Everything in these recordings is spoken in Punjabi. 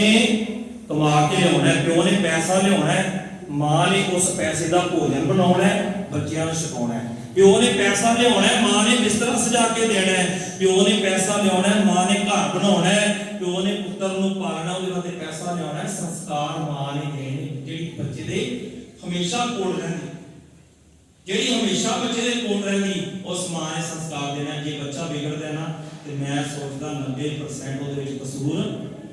ਨੇ ਕਮਾ ਕੇ ਲਿਆਉਣਾ ਪਿਓ ਨੇ ਪੈਸਾ ਲਿਆਉਣਾ ਮਾਂ ਨੇ ਉਸ ਪੈਸੇ ਦਾ ਭੋਜਨ ਬਣਾਉਣਾ ਬੱਚਿਆਂ ਨੂੰ ਛਕਾਉਣਾ ਪਿਓ ਨੇ ਪੈਸਾ ਲਿਆਉਣਾ ਮਾਂ ਨੇ ਬਿਸਤਰਾ ਸਜਾ ਕੇ ਦੇਣਾ ਪਿਓ ਨੇ ਪੈਸਾ ਲਿਆਉਣਾ ਮਾਂ ਨੇ ਘਰ ਬਣਾਉਣਾ ਪਿਓ ਨੇ ਪੁੱਤਰ ਨੂੰ ਪਾਲਣਾ, ਉਹਦੇ ਵਾਸਤੇ ਪੈਸਾ ਲਿਆਉਣਾ ਸੰਸਕਾਰ ਮਾਂ ਨੇ ਦੇਣੇ ਜਿਹੜੀ ਬੱਚੇ ਦੇ ਹਮੇਸ਼ਾ ਕੋਲ ਰਹਿੰਦੀ। ਜਿਹੜੀ ਹਮੇਸ਼ਾ ਬੱਚੇ ਦੇ ਕੋਲ ਰਹਿੰਦੀ, ਉਸ ਮਾਂ ਨੇ ਸੰਸਕਾਰ ਦੇਣਾ ਜੇ ਬੱਚਾ ਵਿਗੜਦਾ ਨਾ, ਤੇ ਮੈਂ ਸੋਚਦਾ 90% ਉਹਦੇ ਵਿੱਚ ਕਸੂਰ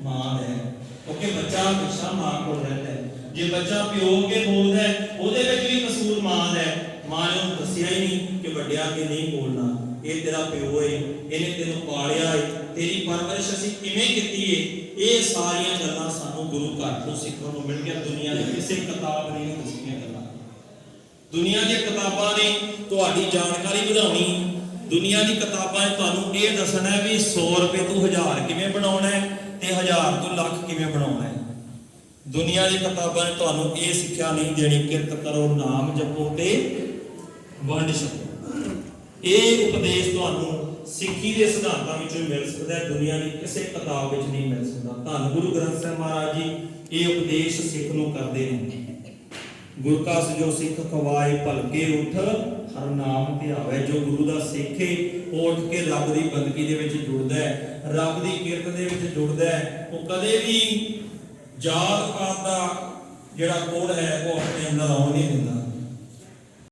ਮਾਂ ਹੈ। ਕਿਉਂਕਿ ਬੱਚਾ ਹਮੇਸ਼ਾ ਮਾਂ ਕੋਲ ਰਹਿੰਦਾ ਹੈ। ਜੇ ਬੱਚਾ ਪਿਓ ਕੇ ਬੋਲਦਾ ਹੈ, ਉਹਦੇ ਵਿੱਚ ਵੀ ਕਸੂਰ ਮਾਂ ਦਾ ਹੈ। ਮਾਂ ਨੇ ਉਹਨੂੰ ਦੱਸਿਆ ਹੀ ਨਹੀਂ ਕਿ ਵੱਡਿਆਂ ਕੇ ਨਹੀਂ ਬੋਲਣਾ। ਇਹ ਤੇਰਾ ਪਿਓ ਹੈ ਇਹਨੇ ਤੈਨੂੰ ਪਾਲਿਆ ਹੈ ਤੇਰੀ ਪਰਵਰਿਸ਼ ਅਸੀਂ ਕਿਵੇਂ ਕੀਤੀ ਹੈ ਇਹ ਸਾਰੀਆਂ ਗੱਲਾਂ ਸਾਨੂੰ ਗੁਰੂ ਘਰ ਤੋਂ ਸਿੱਖਣ ਨੂੰ ਮਿਲ ਗਿਆ ਦੁਨੀਆ ਦੀ ਕਿਸੇ ਕਿਤਾਬ ਨੇ ਨਹੀਂ ਦੱਸੀਆਂ ਗੱਲਾਂ। ਦੁਨੀਆ ਦੀਆਂ ਕਿਤਾਬਾਂ ਨੇ ਤੁਹਾਡੀ ਜਾਣਕਾਰੀ ਵਧਾਉਣੀ। ਦੁਨੀਆ ਦੀ ਕਿਤਾਬਾਂ ਨੇ ਤੁਹਾਨੂੰ ਇਹ ਦੱਸਣਾ ਵੀ 100 ਰੁਪਏ ਤੋਂ 1000 ਕਿਵੇਂ ਬਣਾਉਣਾ ਹੈ? ਲੱਖ ਕਿਵੇਂ ਬਣਾਉਣਾ ਹੈ? ਦੁਨੀਆ ਦੀ ਕਿਤਾਬਾਂ ਨੇ ਤੁਹਾਨੂੰ ਇਹ ਸਿੱਖਿਆ ਨਹੀਂ ਦੇਣੀ ਕਿਰਤ ਕਰੋ ਨਾਮ ਜਪੋ ਤੇ ਵੰਡ ਛਕੋ। ਇਹ ਉਪਦੇਸ਼ ਤੁਹਾਨੂੰ ਸਿੱਖੀ ਦੇ ਸਿਧਾਂਤਾਂ ਵਿੱਚੋਂ ਮਿਲ ਸਕਦਾ ਹੈ। ਦੁਨੀਆ ਦੀ ਕਿਸੇ ਕਿਤਾਬ ਵਿੱਚ ਨਹੀਂ ਮਿਲ ਸਕਦਾ। ਧੰਨ ਗੁਰੂ ਗ੍ਰੰਥ ਸਾਹਿਬ ਮਹਾਰਾਜ ਜੀ, ਇਹ ਉਪਦੇਸ਼ ਸਿੱਖ ਨੂੰ ਕਰਦੇ ਨੇ। ਗੁਰ ਕਾ ਸਜੋ ਸਿੱਖ ਖਵਾਏ ਭਲਕੇ ਉਠ, ਹਰ ਨਾਮ ਧਿਆਵੇ, ਜੋ ਗੁਰੂ ਦਾ ਸਿੱਖ ਏ, ਉਹ ਉੱਠ ਕੇ ਰੱਬ ਦੀ ਬੰਦਗੀ ਦੇ ਵਿੱਚ ਜੁੜਦਾ ਹੈ, ਰੱਬ ਦੀ ਕਿਰਤ ਦੇ ਵਿੱਚ ਜੁੜਦਾ ਹੈ, ਉਹ ਕਦੇ ਵੀ ਜਾਤ ਪਾਤ ਦਾ ਜਿਹੜਾ ਕੋਡ ਹੈ, ਉਹ ਆਪਣੇ ਅੰਦਰ ਆਉਣ ਨਹੀਂ ਦਿੰਦਾ।